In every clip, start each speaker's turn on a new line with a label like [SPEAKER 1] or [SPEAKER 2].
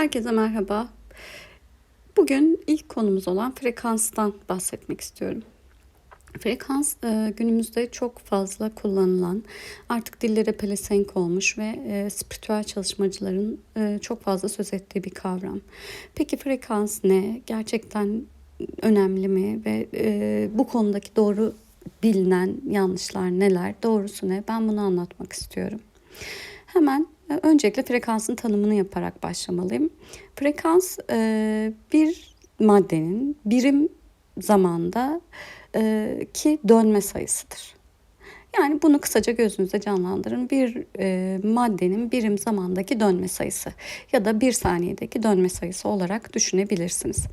[SPEAKER 1] Herkese merhaba. Bugün ilk konumuz olan frekanstan bahsetmek istiyorum. Frekans e, günümüzde çok fazla kullanılan, artık dillere pelesenk olmuş ve e, spiritüel çalışmacıların e, çok fazla söz ettiği bir kavram. Peki frekans ne? Gerçekten önemli mi? Ve bu konudaki doğru bilinen yanlışlar neler? Doğrusu ne? Ben bunu anlatmak istiyorum. Hemen Öncelikle frekansın tanımını yaparak başlamalıyım. Frekans e, bir maddenin birim zamanda e, ki dönme sayısıdır. Yani bunu kısaca gözünüzde canlandırın. Bir e, maddenin birim zamandaki dönme sayısı ya da bir saniyedeki dönme sayısı olarak düşünebilirsiniz.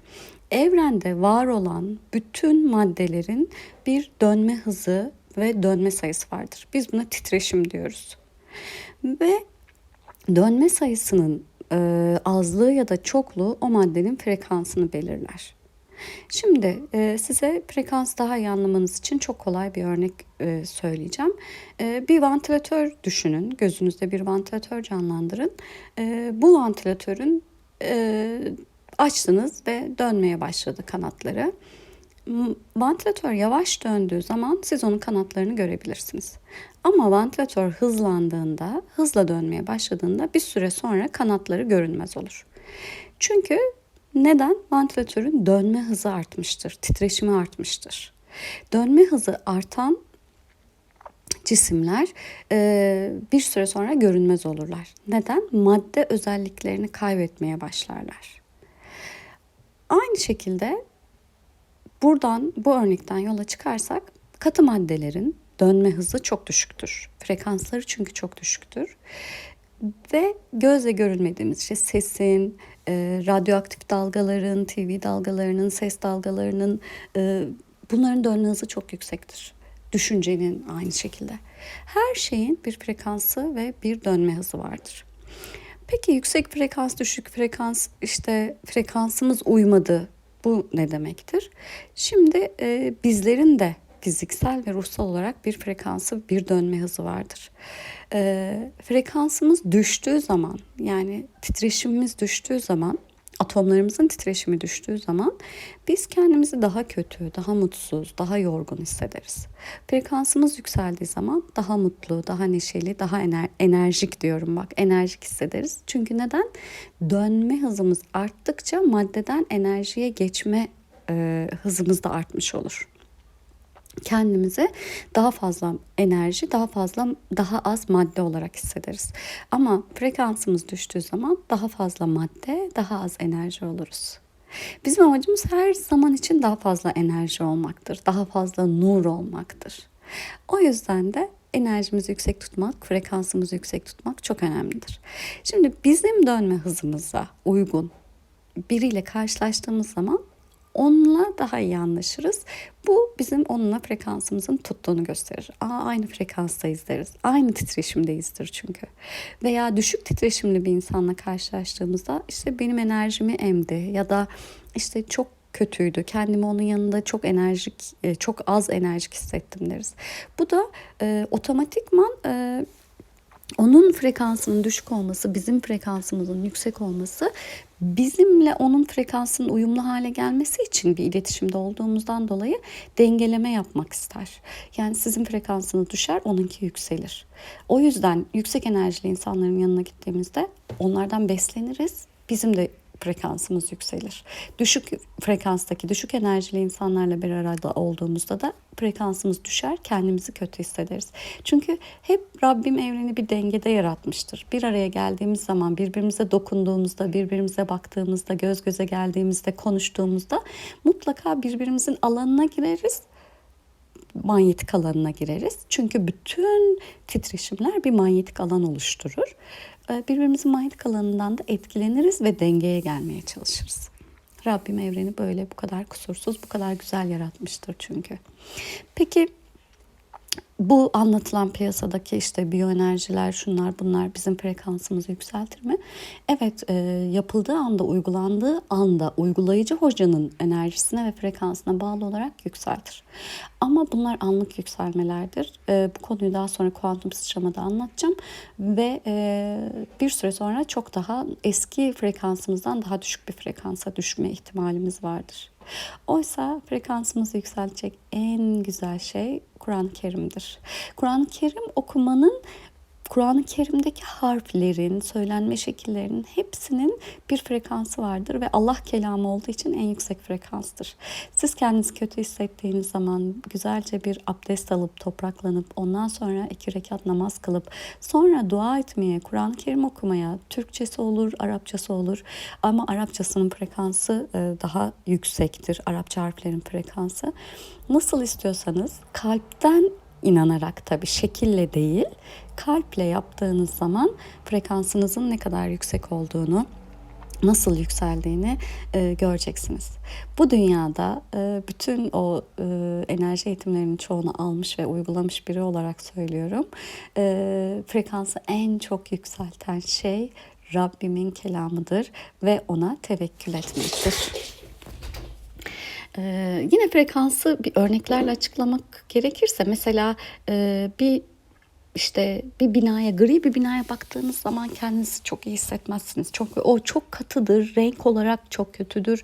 [SPEAKER 1] Evrende var olan bütün maddelerin bir dönme hızı ve dönme sayısı vardır. Biz buna titreşim diyoruz. Ve Dönme sayısının e, azlığı ya da çokluğu o maddenin frekansını belirler. Şimdi e, size frekans daha iyi anlamanız için çok kolay bir örnek e, söyleyeceğim. E, bir vantilatör düşünün, gözünüzde bir vantilatör canlandırın. E, bu vantilatörün e, açtınız ve dönmeye başladı kanatları. Vantilatör yavaş döndüğü zaman siz onun kanatlarını görebilirsiniz. Ama vantilatör hızlandığında, hızla dönmeye başladığında bir süre sonra kanatları görünmez olur. Çünkü neden? Vantilatörün dönme hızı artmıştır, titreşimi artmıştır. Dönme hızı artan cisimler e, bir süre sonra görünmez olurlar. Neden? Madde özelliklerini kaybetmeye başlarlar. Aynı şekilde buradan bu örnekten yola çıkarsak katı maddelerin dönme hızı çok düşüktür. Frekansları çünkü çok düşüktür. Ve gözle görülmediğimiz işte sesin, e, radyoaktif dalgaların, TV dalgalarının, ses dalgalarının e, bunların dönme hızı çok yüksektir. Düşüncenin aynı şekilde. Her şeyin bir frekansı ve bir dönme hızı vardır. Peki yüksek frekans, düşük frekans, işte frekansımız uymadı. Bu ne demektir? Şimdi e, bizlerin de fiziksel ve ruhsal olarak bir frekansı, bir dönme hızı vardır. E, frekansımız düştüğü zaman yani titreşimimiz düştüğü zaman atomlarımızın titreşimi düştüğü zaman biz kendimizi daha kötü, daha mutsuz, daha yorgun hissederiz. Frekansımız yükseldiği zaman daha mutlu, daha neşeli, daha ener enerjik diyorum bak, enerjik hissederiz. Çünkü neden? Dönme hızımız arttıkça maddeden enerjiye geçme e, hızımız da artmış olur kendimizi daha fazla enerji, daha fazla daha az madde olarak hissederiz. Ama frekansımız düştüğü zaman daha fazla madde, daha az enerji oluruz. Bizim amacımız her zaman için daha fazla enerji olmaktır. Daha fazla nur olmaktır. O yüzden de enerjimizi yüksek tutmak, frekansımızı yüksek tutmak çok önemlidir. Şimdi bizim dönme hızımıza uygun biriyle karşılaştığımız zaman onunla daha iyi anlaşırız. Bu bizim onunla frekansımızın tuttuğunu gösterir. Aa, aynı frekanstayız deriz. Aynı titreşimdeyizdir çünkü. Veya düşük titreşimli bir insanla karşılaştığımızda işte benim enerjimi emdi ya da işte çok kötüydü. Kendimi onun yanında çok enerjik, e, çok az enerjik hissettim deriz. Bu da e, otomatikman e, onun frekansının düşük olması, bizim frekansımızın yüksek olması bizimle onun frekansının uyumlu hale gelmesi için bir iletişimde olduğumuzdan dolayı dengeleme yapmak ister. Yani sizin frekansınız düşer, onunki yükselir. O yüzden yüksek enerjili insanların yanına gittiğimizde onlardan besleniriz. Bizim de frekansımız yükselir. Düşük frekanstaki, düşük enerjili insanlarla bir arada olduğumuzda da frekansımız düşer, kendimizi kötü hissederiz. Çünkü hep Rabbim evreni bir dengede yaratmıştır. Bir araya geldiğimiz zaman, birbirimize dokunduğumuzda, birbirimize baktığımızda, göz göze geldiğimizde, konuştuğumuzda mutlaka birbirimizin alanına gireriz manyetik alanına gireriz. Çünkü bütün titreşimler bir manyetik alan oluşturur. Ee, birbirimizin manyetik alanından da etkileniriz ve dengeye gelmeye çalışırız. Rabbim evreni böyle bu kadar kusursuz, bu kadar güzel yaratmıştır çünkü. Peki bu anlatılan piyasadaki işte biyoenerjiler şunlar bunlar bizim frekansımızı yükseltir mi? Evet e, yapıldığı anda uygulandığı anda uygulayıcı hocanın enerjisine ve frekansına bağlı olarak yükseltir. Ama bunlar anlık yükselmelerdir. E, bu konuyu daha sonra kuantum sıçramada anlatacağım ve e, bir süre sonra çok daha eski frekansımızdan daha düşük bir frekansa düşme ihtimalimiz vardır. Oysa frekansımızı yükseltecek en güzel şey Kur'an-ı Kerim'dir. Kur'an-ı Kerim okumanın Kur'an-ı Kerim'deki harflerin, söylenme şekillerinin hepsinin bir frekansı vardır ve Allah kelamı olduğu için en yüksek frekanstır. Siz kendinizi kötü hissettiğiniz zaman güzelce bir abdest alıp topraklanıp ondan sonra iki rekat namaz kılıp sonra dua etmeye, Kur'an-ı Kerim okumaya, Türkçesi olur, Arapçası olur ama Arapçasının frekansı e, daha yüksektir. Arapça harflerin frekansı. Nasıl istiyorsanız kalpten inanarak tabii şekille değil kalple yaptığınız zaman frekansınızın ne kadar yüksek olduğunu nasıl yükseldiğini e, göreceksiniz. Bu dünyada e, bütün o e, enerji eğitimlerinin çoğunu almış ve uygulamış biri olarak söylüyorum. E, frekansı en çok yükselten şey Rabbimin kelamıdır ve ona tevekkül etmektir. Ee, yine frekansı bir örneklerle açıklamak gerekirse mesela e, bir işte bir binaya, gri bir binaya baktığınız zaman kendinizi çok iyi hissetmezsiniz. Çok o çok katıdır, renk olarak çok kötüdür.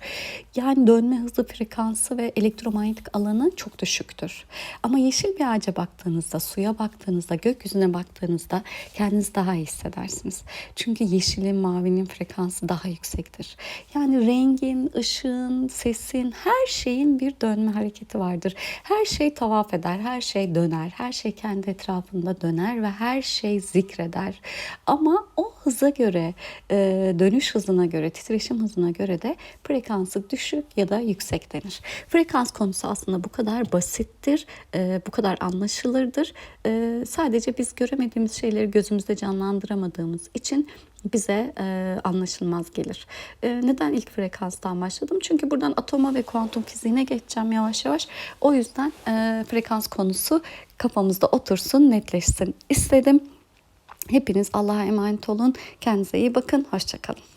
[SPEAKER 1] Yani dönme hızı, frekansı ve elektromanyetik alanı çok düşüktür. Ama yeşil bir ağaca baktığınızda, suya baktığınızda, gökyüzüne baktığınızda kendinizi daha iyi hissedersiniz. Çünkü yeşilin, mavinin frekansı daha yüksektir. Yani rengin, ışığın, sesin, her şeyin bir dönme hareketi vardır. Her şey tavaf eder, her şey döner, her şey kendi etrafında döner ve her şey zikreder. Ama o hıza göre, e, dönüş hızına göre, titreşim hızına göre de frekansı düşük ya da yüksek denir. Frekans konusu aslında bu kadar basittir, e, bu kadar anlaşılırdır. E, sadece biz göremediğimiz şeyleri gözümüzde canlandıramadığımız için bize e, anlaşılmaz gelir. E, neden ilk frekanstan başladım? Çünkü buradan atoma ve kuantum fiziğine geçeceğim yavaş yavaş. O yüzden e, frekans konusu kafamızda otursun, netleşsin istedim. Hepiniz Allah'a emanet olun. Kendinize iyi bakın. Hoşçakalın.